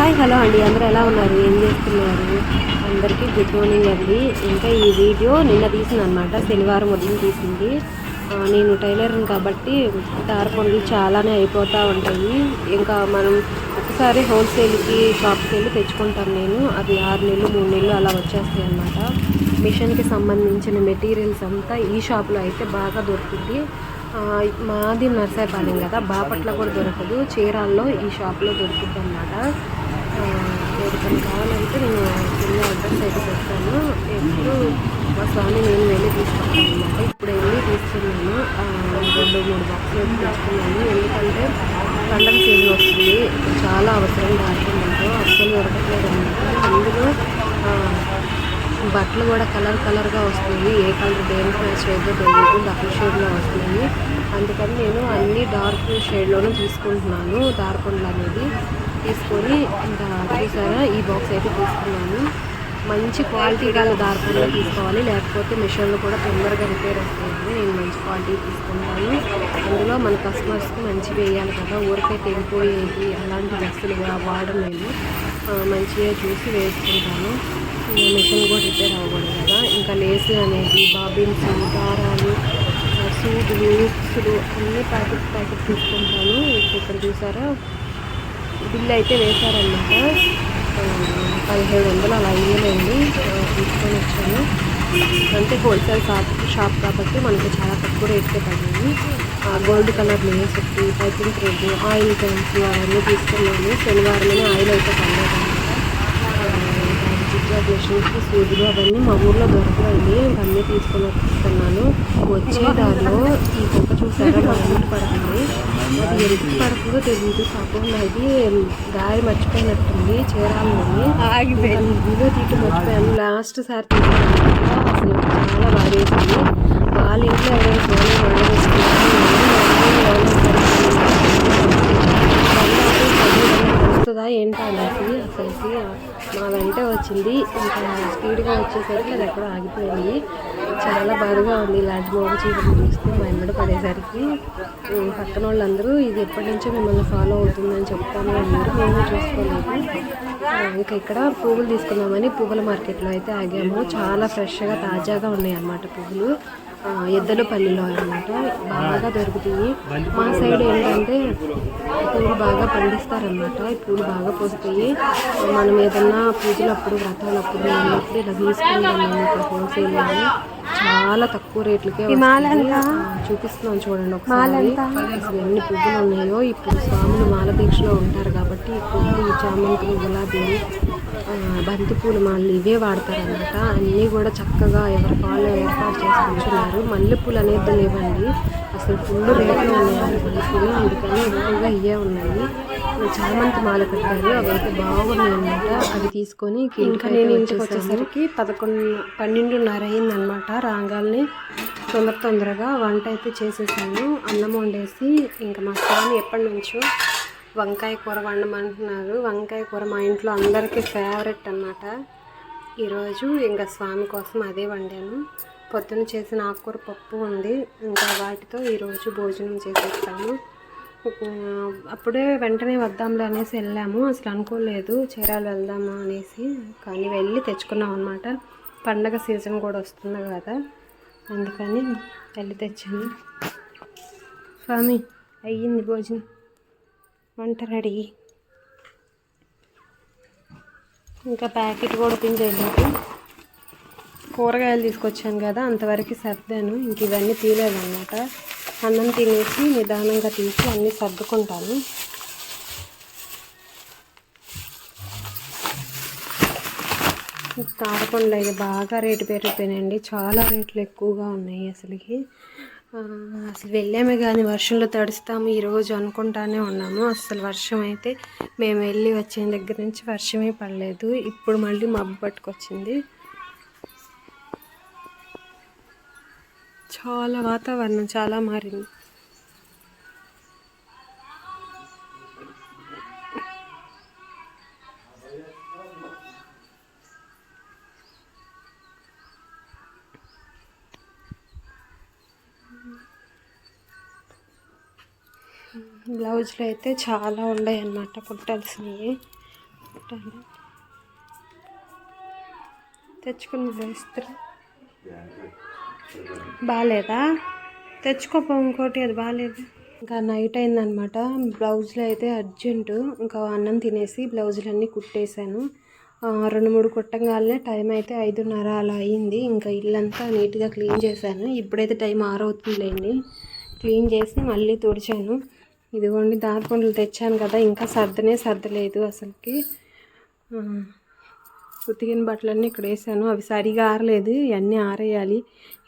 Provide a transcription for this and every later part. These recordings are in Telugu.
హాయ్ హలో అండి. అందరూ ఎలా ఉన్నారు? ఏం చేస్తున్నారు? అందరికీ గుడ్ మార్నింగ్ అండి. ఇంకా ఈ వీడియో నిన్న తీసింది అనమాట శనివారం ఉదయం తీసింది. నేను టైలర్ని కాబట్టి దార పనులు చాలానే అయిపోతూ ఉంటాయి. ఇంకా మనం ఒకసారి హోల్సేల్కి షాప్కి వెళ్ళి తెచ్చుకుంటాను నేను. అది ఆరు నెలలు మూడు నెలలు అలా వచ్చేస్తాయి అనమాట మిషన్కి సంబంధించిన మెటీరియల్స్ అంతా ఈ షాప్లో అయితే బాగా దొరుకుతుంది. మాది నర్సాయిపాలెం కదా. బాపట్ల కూడా దొరకదు. చీరాల్లో ఈ షాప్లో దొరుకుతుంది అన్నమాట. ఎవరికైనా కావాలంటే నేను కింద అడ్రస్ అయితే చెప్తాను ఎప్పుడు మా స్వామి నేను వెళ్ళి తీసుకున్నాను అనమాట ఇప్పుడు వెళ్ళి తీసుకున్నాను. రెండు మూడు బాక్సులు తీసుకున్నాను. ఎందుకంటే పండగ సీజన్ వస్తుంది. చాలా అవసరం దాచుకుంటూ అస్సలు దొరకట్లేదు అనమాట అందులో బట్టలు కూడా కలర్ కలర్గా వస్తున్నాయి. ఏ కలర్ దేనికి మ్యాచ్ అయితే తెలియదు డబుల్ షేడ్లో వస్తున్నాయి. అందుకని నేను అన్ని డార్క్ షేడ్లోనూ తీసుకుంటున్నాను. దారపండ్లు అనేది. తీసుకొని ఇంకా చూసారా ఈ బాక్స్ అయితే తీసుకున్నాను. మంచి క్వాలిటీ గల దారపండ్లు తీసుకోవాలి. లేకపోతే మిషన్లు కూడా తొందరగా రిపేర్ అవుతుంది నేను మంచి క్వాలిటీ తీసుకుంటాను. అందులో మన కస్టమర్స్కి మంచి వేయాలి కదా. ఊరికే తెగిపోయేది అలాంటి డ్రెస్సులు వాడడం నేను మంచిగా చూసి వేసుకుంటాను. మిషన్ కూడా రిపేర్ అవ్వకూడదు కదా. ఇంకా లేస్ అనేది బాబిన్స్ దారాలు సూట్లు సూదులు ఉక్సులు అన్ని ప్యాకెట్ ప్యాకెట్ తీసుకుంటాను. ఇక్కడ చూసారా? బిల్ అయితే వేశారనమాట పదిహేడు వందలు అలా అయ్యేనండి తీసుకొని వచ్చాను. అంటే హోల్సేల్ షాప్ షాప్ కాబట్టి మనకి చాలా తక్కువ రేట్కే పడింది. గోల్డ్ కలర్ లేస్ ఒకటి పైపింగ్ థ్రెడ్ ఆయిల్ క్యాన్స్ అవన్నీ తీసుకున్నాను. శనివారమే ఆయిల్ అయితే పడలేదు జిగ్జాగ్ మిషన్స్కి సూదులు అవన్నీ మా ఊర్లో దొరకవండి. ఇంకా అన్నీ తీసుకొని వస్తున్నాను. వచ్చే దారిలో ఈ కుక్క చూసారా? మా ఇంటి పడుతుంది. అది ఎందుకు పడుతుందో తెలియదు పాపం అది దారి మర్చిపోయినట్టుంది చీరాలని వీడియో తీయటం మర్చిపోయాను. లాస్ట్ సారి అసలు చాలా బాగా వేసింది వాళ్ళ ఇంట్లో ఎవరైనా ఫోన్ వస్తుందా ఏంటా అనేసి అసలుకి మా వెంట వచ్చింది. ఇంకా స్పీడ్గా వచ్చేసరికి అది ఎక్కడో ఆగిపోయింది. చాలా బాధగా ఉంది. ఇలాంటి మోగ చీరలు చూస్తే మా ఎంబడి పడేసరికి పక్కన వాళ్ళందరూ ఇది ఎప్పటి నుంచో మిమ్మల్ని ఫాలో అవుతుందని చెప్తాను. అన్నారు మేము చూసుకోలేదు. ఇంకా ఇక్కడ పువ్వులు తీసుకుందామని పువ్వుల మార్కెట్లో అయితే ఆగాము. చాలా ఫ్రెష్గా తాజాగా ఉన్నాయి అన్నమాట పువ్వులు. ఎద్దలపల్లిలో అనమాట బాగా దొరుకుతాయి మా సైడ్ ఏంటంటే పూలు బాగా పండిస్తారనమాట ఈ పూలు బాగా పోస్తాయి. మనం ఏదన్నా పూజలప్పుడు వ్రతాలప్పుడు ఉన్నప్పుడు ఇలా తీసుకుంటాం ఇక్కడ హోల్సేల్ చాలా తక్కువ రేట్లకే చూపిస్తున్నాను చూడండి ఒకసారి. అసలు ఎన్ని పువ్వులు ఉన్నాయో ఇప్పుడు స్వాములు మాల దీక్షలో ఉంటారు కాబట్టి పువ్వులు ఈ చామంతులు గులాబీలు ఆ, బంతి పూలు మాలలు ఇవే వాడతారనమాట అన్నీ కూడా చక్కగా ఎవరి కాళ్ళు ఏర్పాటు చేసి ఉంచున్నారు మల్లెపూలు అనేది లేవండి. అసలు ఫుల్ రేట్లో ఉన్నాయి మల్లెపూలు అందుకని ఎక్కువగా ఇవే ఉన్నాయి. చామంతి మాల కట్టారు అవి అయితే బాగున్నాయి అనమాట అవి తీసుకొని ఇంకా నేను ఇంటికి వచ్చేసరికి పదకొండు పన్నెండున్నర అయిందనమాట రాగాల్ని. తొందర తొందరగా వంట అయితే చేసేసాను. అన్నం వండేసి ఇంకా మా స్వామి ఎప్పటి నుంచో వంకాయ కూర వండమంటున్నారు. వంకాయ కూర మా ఇంట్లో అందరికీ ఫేవరెట్ అన్నమాట. ఈరోజు ఇంకా స్వామి కోసం అదే వండాను. పొద్దున చేసిన ఆకుకూర పప్పు ఉంది. ఇంకా వాటితో ఈరోజు భోజనం చేసేస్తాము. అప్పుడే వెంటనే వద్దాంలే అనేసి వెళ్ళాము. అసలు అనుకోలేదు చీరాలు వెళ్దాము అనేసి. కానీ వెళ్ళి తెచ్చుకున్నాం అనమాట పండగ సీజన్ కూడా వస్తుంది కదా. అందుకని వెళ్ళి తెచ్చాను స్వామి అయ్యింది భోజనం. వంట రెడీ. ఇంకా ప్యాకెట్ కూడా ఓపెన్ చేయలేదు కూరగాయలు తీసుకొచ్చాను కదా అంతవరకు సర్దాను. ఇంక ఇవన్నీ తీలేదన్నమాట అన్నం తినేసి నిదానంగా తీసి అన్నీ సర్దుకుంటాను. తారకొండలు అయితే బాగా రేటు పెరిగిపోయినాయండి. చాలా రేట్లు ఎక్కువగా ఉన్నాయి అసలుకి. అసలు వెళ్ళామే కానీ వర్షంలో తడుస్తాము ఈరోజు అనుకుంటానే ఉన్నాము. అసలు వర్షం అయితే మేము వెళ్ళి వచ్చిన దగ్గర నుంచి వర్షమే పడలేదు. ఇప్పుడు మళ్ళీ మబ్బు పట్టుకొచ్చింది. చాలా వాతావరణం చాలా మారింది. బ్లౌజులు అయితే చాలా ఉన్నాయి అన్నమాట కుట్టాల్సినవి తెచ్చుకుని వేస్తారు బాగాలేదా తెచ్చుకోపో ఇంకోటి అది బాగాలేదు ఇంకా నైట్ అయిందనమాట బ్లౌజులు అయితే అర్జెంటు. ఇంకా అన్నం తినేసి బ్లౌజులన్నీ కుట్టేశాను. రెండు మూడు కుట్టంగానే టైం అయితే ఐదున్నర అలా అయింది. ఇంకా ఇల్లంతా నీట్గా క్లీన్ చేశాను. ఇప్పుడైతే టైం ఆరు అవుతుందిలేండి క్లీన్ చేసి మళ్ళీ తుడిచాను. ఇదిగోండి దారిపండ్లు తెచ్చాను కదా. ఇంకా సర్దనే సర్దలేదు అసలుకి. ఉతికిన బట్టలన్నీ ఇక్కడ వేసాను. అవి సరిగా ఆరలేదు. ఇవన్నీ ఆరేయాలి.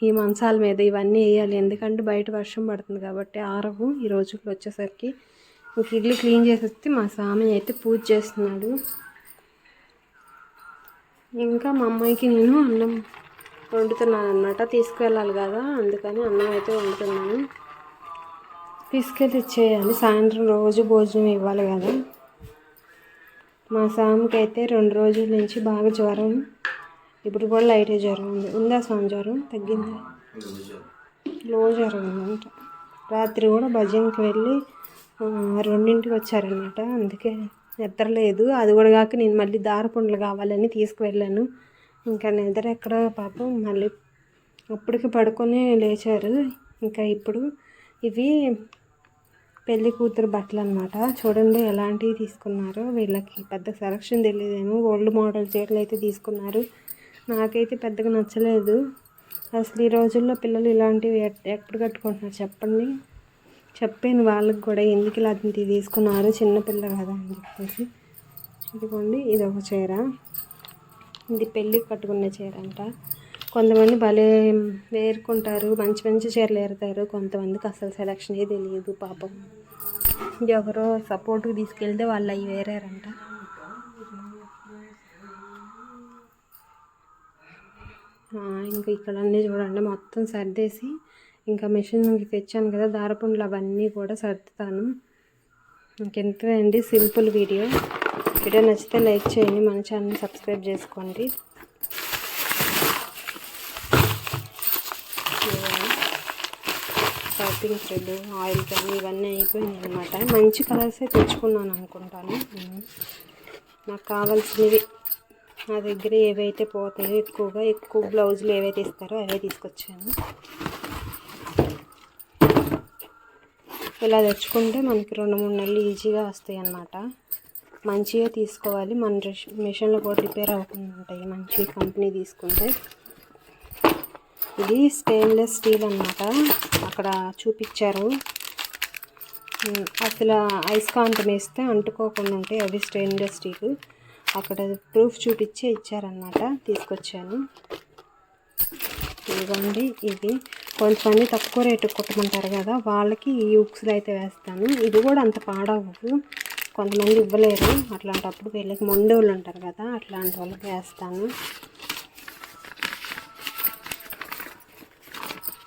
ఈ మంచాల మీద ఇవన్నీ వేయాలి. ఎందుకంటే బయట వర్షం పడుతుంది కాబట్టి ఆరవు. ఈ రోజుకి వచ్చేసరికి ఇంక ఇల్లు క్లీన్ చేసేస్తే మా స్వామి అయితే పూజ చేస్తున్నాడు. ఇంకా మా అమ్మాయికి నేను అన్నం వండుతున్నాను అనమాట తీసుకువెళ్ళాలి కదా. అందుకని అన్నం అయితే వండుతున్నాను. తీసుకెళ్ళి ఇచ్చేయాలి. సాయంత్రం రోజు భోజనం ఇవ్వాలి కదా. మా సామ్కి అయితే రెండు రోజుల నుంచి బాగా జ్వరం. ఇప్పుడు కూడా లైట్ జ్వరం ఉంది. ఉందా స్వామి జ్వరం? తగ్గిందా? లో జ్వరం ఉందంట. రాత్రి కూడా భజన్కి వెళ్ళి రెండింటికి వచ్చారనమాట అందుకే నిద్రలేదు అది కూడా కాక నేను మళ్ళీ దారపుండలు కావాలని తీసుకువెళ్ళాను. ఇంకా నిద్ర ఎక్కడ పాపం మళ్ళీ అప్పటికి పడుకొని లేచారు. ఇంకా ఇప్పుడు ఇవి పెళ్ళి కూతురు బట్టలు అనమాట చూడండి ఎలాంటివి తీసుకున్నారో. వీళ్ళకి పెద్ద సెలక్షన్ తెలియదేమో ఓల్డ్ మోడల్ చీరలు అయితే తీసుకున్నారు. నాకైతే పెద్దగా నచ్చలేదు. అసలు ఈ రోజుల్లో పిల్లలు ఇలాంటివి ఎట్- ఎప్పుడు కట్టుకుంటున్నారు చెప్పండి. చెప్పాను వాళ్ళకి కూడా ఎందుకు ఇలాంటివి తీసుకున్నారు? చిన్నపిల్ల కదా అని చెప్పేసి. ఇదిగోండి ఇది ఒక చీర. ఇది పెళ్ళికి కట్టుకునే చీర అంట. కొంతమంది భలే వేరుకుంటారు మంచి మంచి చీరలు ఏరుతారు. కొంతమందికి అసలు సెలక్షనే తెలియదు పాపం. ఎవరో సపోర్ట్కి తీసుకెళ్తే వాళ్ళు అవి వేరారంట. ఇంకా ఇక్కడ అన్నీ చూడండి. మొత్తం సర్దేసి ఇంకా మిషన్కి తెచ్చాను కదా దారపుండ్లు అవన్నీ కూడా సర్దుతాను. ఇంకెంతే అండి సింపుల్ వీడియో వీడియో నచ్చితే లైక్ చేయండి మన ఛానల్ సబ్స్క్రైబ్ చేసుకోండి. షాపింగ్ థ్రెడ్ ఆయిల్ కానీ ఇవన్నీ అయిపోయినాయి అనమాట మంచి కలర్సే తెచ్చుకున్నాను అనుకుంటాను. నాకు కావాల్సినవి నా దగ్గర ఏవైతే పోతాయో ఎక్కువగా ఎక్కువ బ్లౌజులు ఏవైతే ఇస్తారో అవే తీసుకొచ్చాను. ఇలా తెచ్చుకుంటే మనకి రెండు మూడు నెలలు ఈజీగా వస్తాయి అన్నమాట మంచిగా తీసుకోవాలి. మన రిష్- మిషన్లో కూడా రిపేర్ అవ్వకుండా ఉంటాయి. మంచి కంపెనీ తీసుకుంటే. ఇది స్టెయిన్లెస్ స్టీల్ అన్నమాట. అక్కడ చూపించారు. అసలు అయస్కాంతం వేస్తే అంటుకోకుండా ఉంటాయి అవి స్టెయిన్లెస్ స్టీల్ అక్కడ ప్రూఫ్ చూపించే ఇచ్చారనమాట తీసుకొచ్చాను. ఇదిగోండి ఇవి. కొంతమంది తక్కువ రేటు కొట్టమంటారు కదా వాళ్ళకి ఈ ఉక్స్లు అయితే వేస్తాను. ఇది కూడా అంత పాడవు కొంతమంది ఇవ్వలేరు. అట్లాంటప్పుడు వీళ్ళకి మొండోళ్ళు వాళ్ళు ఉంటారు కదా అట్లాంటి వాళ్ళకి వేస్తాను.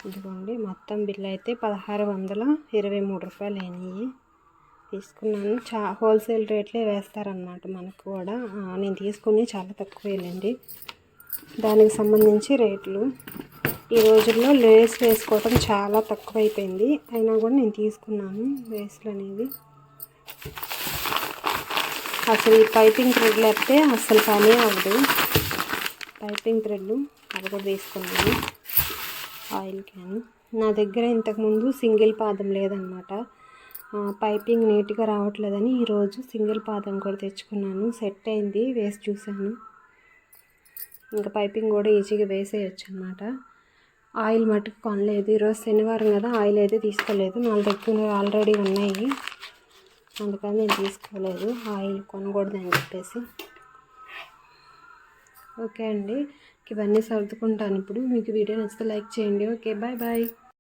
ఇదిగోండి మొత్తం బిల్ అయితే పదహారు వందల ఇరవై మూడు రూపాయలు అయినాయి. తీసుకున్నాను. చా హోల్సేల్ రేట్లే వేస్తారనమాట మనకు కూడా. నేను తీసుకుని చాలా తక్కువేనండి దానికి సంబంధించి రేట్లు. ఈ రోజుల్లో లేస్ వేసుకోవటం చాలా తక్కువైపోయింది. అయినా కూడా నేను తీసుకున్నాను లేస్లు అనేవి. అసలు ఈ పైపింగ్ థ్రెడ్ లేకపోతే అసలు పని అవ్వదు. పైపింగ్ థ్రెడ్లు అవి కూడా తీసుకున్నాను. Oil can. నా దగ్గర ఇంతకుముందు సింగిల్ పాదం లేదనమాట పైపింగ్ నీట్గా రావట్లేదని ఈరోజు సింగిల్ పాదం కూడా తెచ్చుకున్నాను. సెట్ అయింది వేసి చూశాను. ఇంకా పైపింగ్ కూడా ఈజీగా వేసేయచ్చు అనమాట ఆయిల్ మట్టుకు కొనలేదు. ఈరోజు శనివారం కదా ఆయిల్ అయితే తీసుకోలేదు. నా దగ్గర ఆల్రెడీ ఉన్నాయి. అందుకని నేను తీసుకోలేదు. ఆయిల్ కొనకూడదని చెప్పేసి. ఓకే అండి. ఇవన్నీ సర్దుకుంటాను. ఇప్పుడు మీకు వీడియో నచ్చితే లైక్ చేయండి. Okay bye bye.